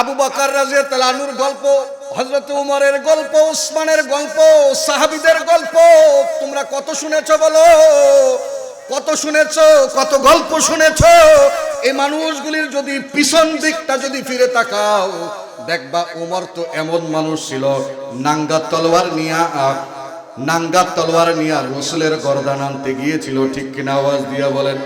আবু বকর রাজে তালানুর গল্প হজরত উমরের গল্প, উসমানের গল্প, সাহাবিদের গল্প, তোমরা কত শুনেছ বলো? কত শুনেছ? কত গল্প শুনেছ? এই মানুষগুলির যদি পিছন দিকটা যদি ফিরে তাকাও, দেখবা উমর তো এমন মানুষ ছিল, নাঙ্গা তলোয়ার নিয়া, নাঙ্গা তলোয়ার নিয়া রসুলের গরদান আনতে গিয়েছিল, ঠিক কিনা আওয়াজ দিয়ে বলেন,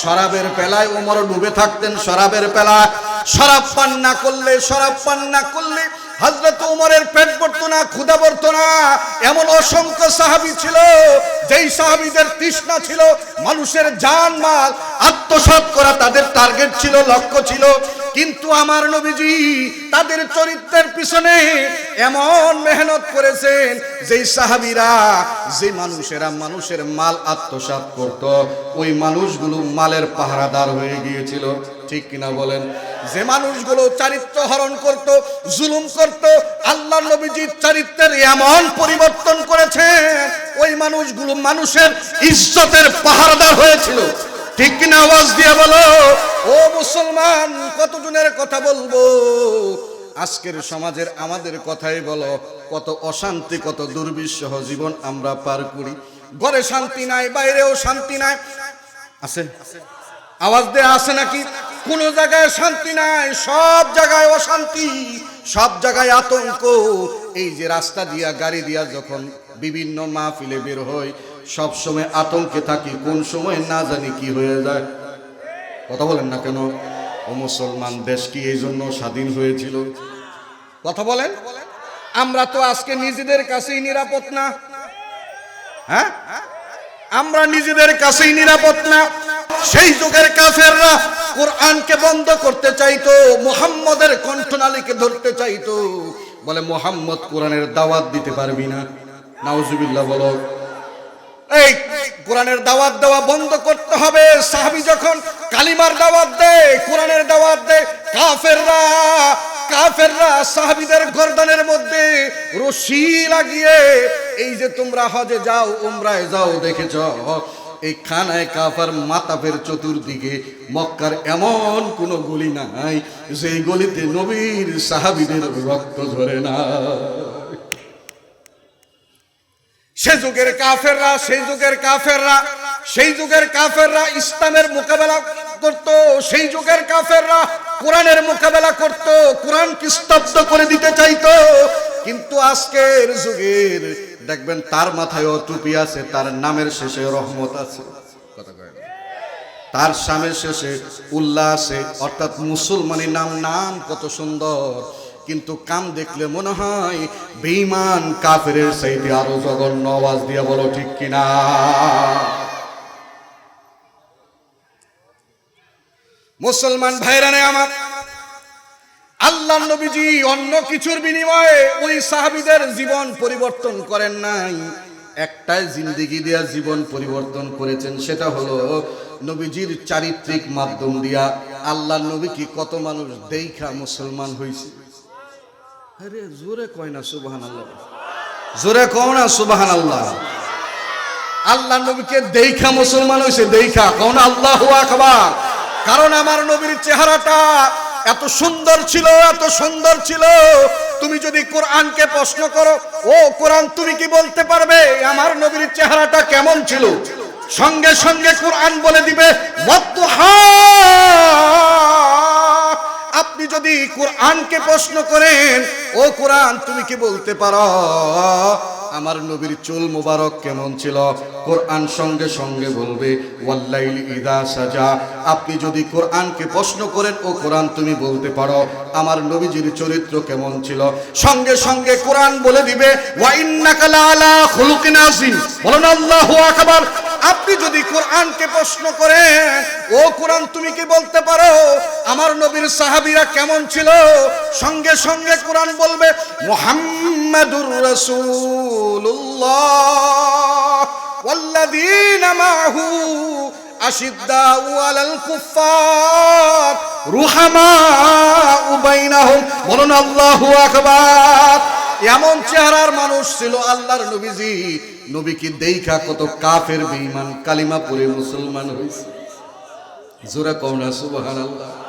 শরাবের পেলায় উমর ডুবে থাকতেন, শরাবের পেলায় শরাব পান না করলে, শরাব পান না করলে হজরত উমরের পেট পড়তো না ক্ষুদা পড়তো না। এমন অসংখ্য সাহাবি ছিল, যেই সাহাবিদের তৃষ্ণা ছিল, মানুষের জান মাল, আত্মসাৎ করা তাদের টার্গেট ছিল, লক্ষ্য ছিল। কিন্তু আমার নবীজি তাদের চরিত্রের পিছনে এমন মেহনত করেছেন, যেই সাহাবিরা যে মানুষেরা মানুষের মাল আত্মসাৎ করত, ওই মানুষগুলো মালের পাহারাদার হয়ে গিয়েছিল। ঠিক কিনা বলেন? যে মানুষগুলো চারিত্র হরণ করত, জুলুম করত, আল্লাহ নবীজির চরিত্রের এমন পরিবর্তন করেছেন, ওই মানুষগুলো মানুষের ইজ্জতের পাহারাদার হয়েছিল। ঠিক কিনা আওয়াজ দিয়ে বলো? ও মুসলমান, কতজনের কথা বলব? আজকের সমাজের আমাদের কথাই বলো, কত অশান্তি, কত দুর্বিষহ জীবন আমরা পার করি। ঘরে শান্তি নাই, বাইরেও শান্তি নাই। আছে? আওয়াজ দেয়া আছে নাকি? কোন জায়গায় শান্তি নাই, সব জায়গায় অশান্তি, সব জায়গায় আতঙ্ক। এই যে রাস্তা দিয়া, গাড়ি দিয়া যখন বিভিন্ন মাহফিলে বের হয় সব সময় আতঙ্কে থাকি, কোন সময় না জানি কি হয়ে যায়। কথা বলেন না কেন? ও মুসলমান, দেশ কি এই জন্য স্বাধীন হয়েছিল? কথা বলেন। আমরা তো আজকে নিজেদের কাছেই নিরাপদ না। হ্যাঁ? আমরা নিজেদের কাছেই নিরাপদ না। সেই যুগের কাফেররা কোরআনকে বন্ধ করতে চাইতো, মুহাম্মদের কণ্ঠনালীকে ধরতে চাইতো। বলে, মোহাম্মদ কোরআনের দাওয়াত দিতে পারবি না। নাউজুবিল্লাহ বলো। এই কোরআনের দাওয়াত দেওয়া বন্ধ করতে হবে। সাহাবি যখন কালিমার দাওয়াত দেয়, কোরআনের দাওয়াত দেয়, কাফেররা কাফেররা সাহাবিদের গর্দানের মধ্যে রশি লাগিয়ে, এই যে তোমরা হজে যাও, উমরায় যাও, দেখেছ? এই খানায় কাফার মাতাফের চতুর্দিকে মক্কার এমন কোন গলি নাই সেই গলিতে নবীর সাহাবিদের রক্ত ঝরে না। সে যুগের কাফেররা, সেই যুগের কাফেররা, সেই যুগের কাফেররা ইসলামের মোকাবেলা করত, সেই যুগের কাফেররা কোরআনের মোকাবেলা করত কোরআন কি স্তব্ধ করে দিতে চাইতো। কিন্তু আজকের যুগের, দেখবেন তার মাথায়ও টুপি আছে, তার নামের শেষে রহমত আছে। তার স্বামীর শেষে উল্লাহ আছে অর্থাৎ মুসলমানি নাম নাম কত সুন্দর। কিন্তু কাম দেখলে মনে হয় বেঈমান কাফের সাইডে আরও জঘন্য আওয়াজ দিয়া বলো ঠিক কিনা? মুসলমান ভাইরানে আমার আল্লাহ নবীজি অন্য কিছুর বিনিময়ে ওই সাহাবিদের জীবন পরিবর্তন করেন নাই। একটাই জিন্দিগি দিয়া জীবন পরিবর্তন করেছেন, সেটা হলো নবীজির চারিত্রিক মাধ্যম দিয়া আল্লাহ নবী কি কত মানুষ দেখা মুসলমান হয়েছে আরে জোরে কয় না সুবাহান আল্লাহ জোরে কও না সুবাহান আল্লাহ আল্লাহ নবীকে দেখা মুসলমান হয়েছে দেখা কন আল্লাহ আকবার। কারণ আমার নবীর চেহারাটা এত সুন্দর ছিল, এত সুন্দর ছিল। তুমি যদি কোরআনকে প্রশ্ন করো, ও কোরআন তুমি কি বলতে পারবে? আমার নবীর চেহারাটা কেমন ছিল? সঙ্গে সঙ্গে কোরআন বলে দিবে ওয়াদ্দুহা। আপনি যদি কোরআনকে প্রশ্ন করেন, ও কোরআন, তুমি কি বলতে পারো? আমার নবীর চুল মোবারক কেমন ছিল? কোরআন সঙ্গে সঙ্গে বলবে, ওয়াল্লাইল ইদা সাজা। আপনি যদি কোরআনকে প্রশ্ন করেন, ও কোরআন, তুমি বলতে পারো? আমার নবীজির চরিত্র কেমন ছিল? সঙ্গে সঙ্গে কোরআন বলে দিবে, ওয়া আলা খুলুকিন আযীম। বলুন, আল্লাহু আকবার। আপনি যদি কোরআনকে প্রশ্ন করেন, ও কোরআন, তুমি কি বলতে পারো? আমার নবীর সাহাবীরা কেমন ছিল? সঙ্গে সঙ্গে কোরআন বলবে, মুহাম্মাদুর রাসূলুল্লাহ ওয়াল্লাযীনা মাহু আশিদ্দাউ আলাল কুফার রুহামাউ বাইনাহুম। বলুন, আল্লাহু আকবার। এমন চেহারার মানুষ ছিল আল্লাহর নবীজি। নবীকে দেইখা কত কাফের বেঈমান কালিমা পড়ে মুসলমান হয়েছে জোরা কওনা সুবহানাল্লাহ।